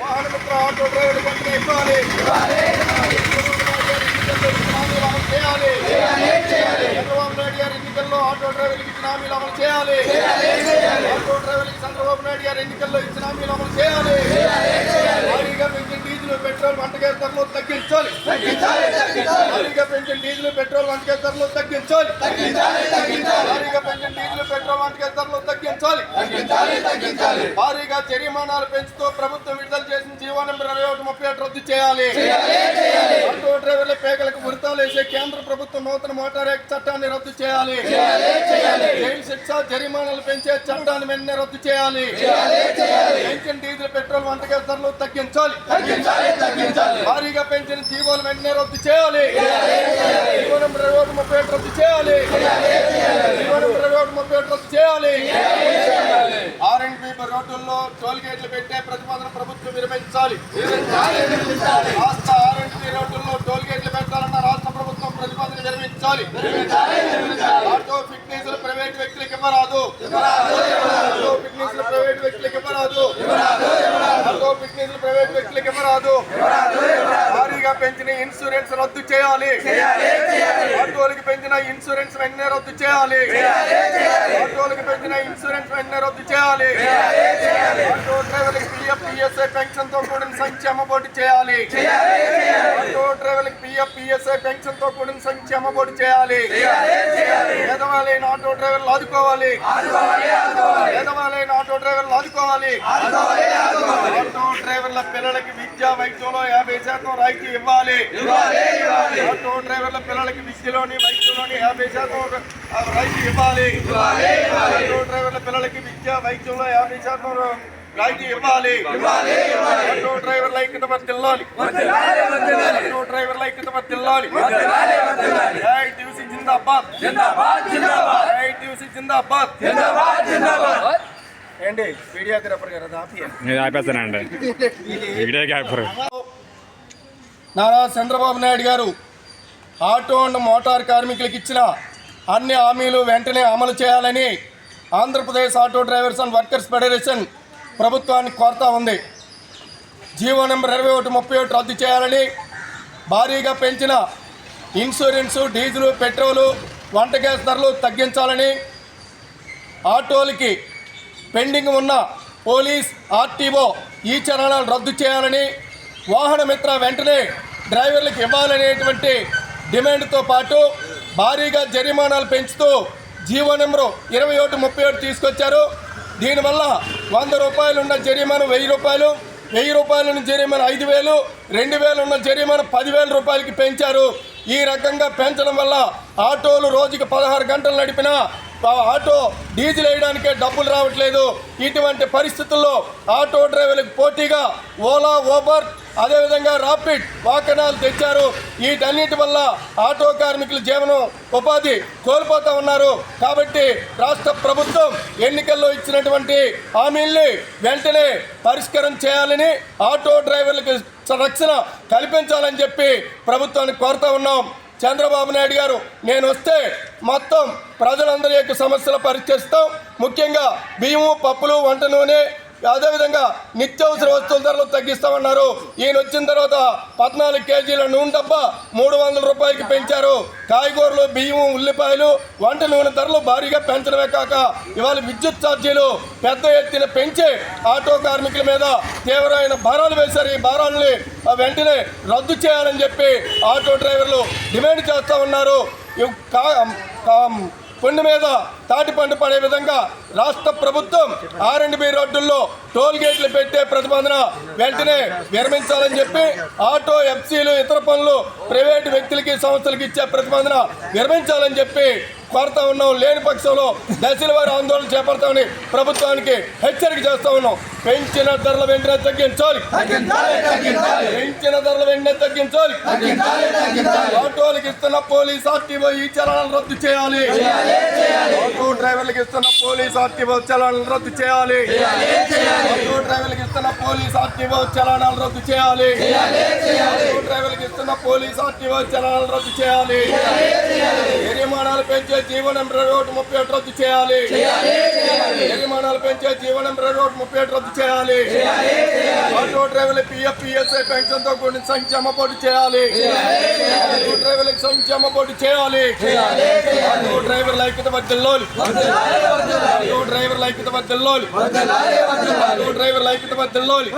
Vahanamitra auto డ్రైవర్లు వెంటనే ఇవ్వాలి చంద్రబాబు నాయుడు గారి ఎన్నికల్లో ఆటో డ్రైవర్లకు ఇచ్చిన హామీలు అమలు చేయాలి ఆటో డ్రైవర్లకు చంద్రబాబు నాయుడు గారి ఎన్నికల్లో ఇచ్చిన హామీలు అమలు చేయాలి భారీగా పెంచిన డీజిల్ పెట్రోల్ వంట ధరలు తగ్గించాలి భారీగా పెంచిన డీజిల్ పెట్రోల్ వంట ధరలు తగ్గించాలి భారీగా పెంచిన డీజిల్ పెట్రోల్ వంట ధరలు తగ్గించాలి భారీగా జరిమానాలు పెంచుతూ ప్రభుత్వం విడుదల జీవో నెంబర్ ఇరవై ఒకటి ముప్పై ఒకటి రద్దు చేయాలి. ఆటో డ్రైవర్ల పేగలకు ఉరితాలు వేసే కేంద్ర ప్రభుత్వం నూతన మోటార్ యాక్ట్ చట్టాన్ని రద్దు చేయాలి. జైలు శిక్ష జరిమానాలు పెంచే చట్టాన్ని వెంటనే రద్దు చేయాలి. పెంచిన డీజిల్ పెట్రోల్ వంట గ్యాస్ ధరలు తగ్గించాలి. భారీగా పెంచిన జీవోలు వెంటనే రద్దు చేయాలి. జీవో నెంబర్ ఇరవై ఒకటి ముప్పై ఒకటి రద్దు చేయాలి. జీవో నెంబర్ ఇరవై ఒకటి ముప్పై ఒకటి రద్దు చేయాలి. రోడ్డుల్లో టోల్ గేట్లు పెట్టే ప్రతిపాదన ప్రభుత్వం విరమించాలి. రాష్ట్ర ఆర్ అండ్ బి రోడ్డుల్లో టోల్ గేట్లు పెట్టాలన్న రాష్ట్ర ప్రభుత్వం ప్రతిపాదన విరమించాలి. ఆటో ఫిట్నెస్ ప్రైవేట్ వ్యక్తులకు ఇవ్వరాదు ఆటో ఫిట్నెస్ ప్రైవేట్ వ్యక్తులకు ఇవ్వరాదు ఫిట్నెస్ ప్రైవేట్ వ్యక్తులకు ఇవ్వరాదు భారీగా పెంచిన ఇన్సూరెన్స్ రద్దు చేయాలి. ఆటోలకు పెంచిన ఇన్సూరెన్స్ వెంటనే రద్దు చేయాలి. ఆటోలకు పెంచిన ఇన్సూరెన్స్ వెంటనే రద్దు చేయాలి. ఆటో డ్రైవర్లకు పిఎఫ్ పిఎస్ఐ పెన్షన్తో కూడిన సంక్షేమ బోర్డు చేయాలి. ఆటో డ్రైవర్లకు పిఎఫ్ పిఎస్ఐ పెన్షన్తో కూడిన సంక్షేమ బోర్డు చేయాలి. పేదవాళ్ళైన ఆటో డ్రైవర్లు ఆదుకోవాలి. పేదవాళ్ళైన ఆటో డ్రైవర్లు ఆదుకోవాలి. ఆటో డ్రైవర్ల పిల్లలకి విద్యా వైద్యంలో యాభై శాతం రాయితీ ఇవ్వాలి. ఆటో డ్రైవర్ల పిల్లలకి విద్యలోని వైద్యంలోని యాభై శాతం రాయితీ ఇవ్వాలి. ఆటో డ్రైవర్ల పిల్లలకి విద్య వైద్యంలో యాభై శాతం రాయితీ ఇవ్వాలి. ఆటో డ్రైవర్ల ఐక్యత వర్తిల్లాలి. ఆటో డ్రైవర్ల ఐక్యత వర్తిల్లాలి. జై టీవీ జిందాబాద్ జై టీవీ జిందాబాద్. ఏంటి? వీడియోగ్రాఫర్ గారు అది ఆపియండి. నేను ఆపేస్తానండి. వీడియో క్యాపర్ Nara Chandrababu Naidu garu auto and motor కార్మికులకు ఇచ్చిన అన్ని హామీలు వెంటనే అమలు చేయాలని Andhra Pradesh auto drivers and workers federation ప్రభుత్వానికి కోరుతా ఉంది. జీవో నెంబర్ ఇరవై ఒకటి ముప్పై ఒకటి రద్దు చేయాలని భారీగా పెంచిన ఇన్సూరెన్సు డీజిల్ పెట్రోలు వంట గ్యాస్ ధరలు తగ్గించాలని ఆటోలకి పెండింగ్ ఉన్న పోలీస్ ఆర్టీఓ ఈ చరణాలు రద్దు చేయాలని వాహనమిత్ర వెంటనే డ్రైవర్లకు ఇవ్వాలనేటువంటి డిమాండ్తో పాటు భారీగా జరిమానాలు పెంచుతూ జీవో నెంబరు ఇరవై ఒకటి ముప్పై ఒకటి తీసుకొచ్చారు. దీనివల్ల వంద రూపాయలు ఉన్న జరిమానా వెయ్యి రూపాయలు వెయ్యి రూపాయల ఉన్న జరిమానా ఐదు వేలు రెండు వేలు ఉన్న జరిమానా పదివేల రూపాయలకి పెంచారు. ఈ రకంగా పెంచడం వల్ల ఆటోలు రోజుకి పదహారు గంటలు నడిపినా ఆటో డీజిల్ వేయడానికే డబ్బులు రావట్లేదు. ఇటువంటి పరిస్థితుల్లో ఆటో డ్రైవర్లకు పోటీగా ఓలా ఓబర్ అదేవిధంగా రాపిడ్ వాహనాలు తెచ్చారు. వీటన్నిటి వల్ల ఆటో కార్మికుల జీవనం ఉపాధి కోల్పోతా ఉన్నారు. కాబట్టి రాష్ట్ర ప్రభుత్వం ఎన్నికల్లో ఇచ్చినటువంటి హామీల్ని వెంటనే పరిష్కారం చేయాలని ఆటో డ్రైవర్లకు రక్షణ కల్పించాలని చెప్పి ప్రభుత్వానికి కోరుతా ఉన్నాం. చంద్రబాబు నాయుడు గారు నేను వస్తే మొత్తం ప్రజలందరి యొక్క సమస్యలు పరిచయిస్తాం ముఖ్యంగా బియ్యము పప్పులు వంట నూనె అదేవిధంగా నిత్యావసర వస్తువుల ధరలు తగ్గిస్తామన్నారు. ఈయన వచ్చిన తర్వాత పద్నాలుగు కేజీల నూనె డబ్బా మూడు వందల రూపాయలకి పెంచారు. కాయగూరలు బియ్యం ఉల్లిపాయలు వంట నూనె ధరలు భారీగా పెంచడమే కాక ఇవాళ విద్యుత్ ఛార్జీలు పెద్ద ఎత్తున పెంచి ఆటో కార్మికుల మీద తీవ్రమైన భారాలు వేశారు. ఈ భారాలని వెంటనే రద్దు చేయాలని చెప్పి ఆటో డ్రైవర్లు డిమాండ్ చేస్తూ ఉన్నారు. కా- కొండ మీద తాటిపండు పడే విధంగా రాష్ట్ర ప్రభుత్వం ఆర్ అండ్ బి రోడ్డుల్లో టోల్ గేట్లు పెట్టే ప్రతిపాదన వెంటనే విరమించాలని చెప్పి ఆటో ఎఫ్సీలు ఇతర పనులు ప్రైవేటు వ్యక్తులకి సంస్థలకు ఇచ్చే ప్రతిపాదన విరమించాలని చెప్పి కోరుతా ఉన్నాం. లేని పక్షంలో దశల వారి ఆందోళన చేపడతామని ప్రభుత్వానికి హెచ్చరిక చేస్తా ఉన్నాం. పెంచిన ధరల వెంటనే తగ్గించాలి. పెంచిన ధరల వెంటనే తగ్గించాలి. ఆటోలకు ఇస్తున్న పోలీస్ ఆర్టీఓ ఈ చలాలను రద్దు చేయాలి. ఆటో డ్రైవర్లకు ఇస్తున్న పోలీస్ ఆర్టీఓ చలాలను రద్దు చేయాలి. ఆటో డ్రైవర్లకు ఇస్తున్న పోలీస్ ఆర్టీఓ చలానాలు రద్దు చేయాలి. ఆటో డ్రైవర్లకు ఇస్తున్న పోలీస్ ఆర్టీఓ చలానాలు రద్దు చేయాలి. జరిమానాలు పెంచే జీవనం రోడ్డు ముప్పై ఒకటి రద్దు చేయాలి. జరిమానాలు పెంచే జీవనం రోడ్డు ముప్పై ఒకటి రద్దు చేయాలి. ఆటో డ్రైవర్లు పిఎఫ్ పిఎస్ఐ పెన్షన్తో కూడిన సంక్షేమ పోటీ చేయాలి. ఆటో డ్రైవర్లకు సంక్షేమ పోటీ చేయాలి. ఆటో డ్రైవర్ ఐక్యత వర్దిల్లోలు ఆటో డ్రైవర్ల ఐక్యత వర్దిల్లోలు ఆటో డ్రైవర్ల ఐక్యత వర్దిల్లోలు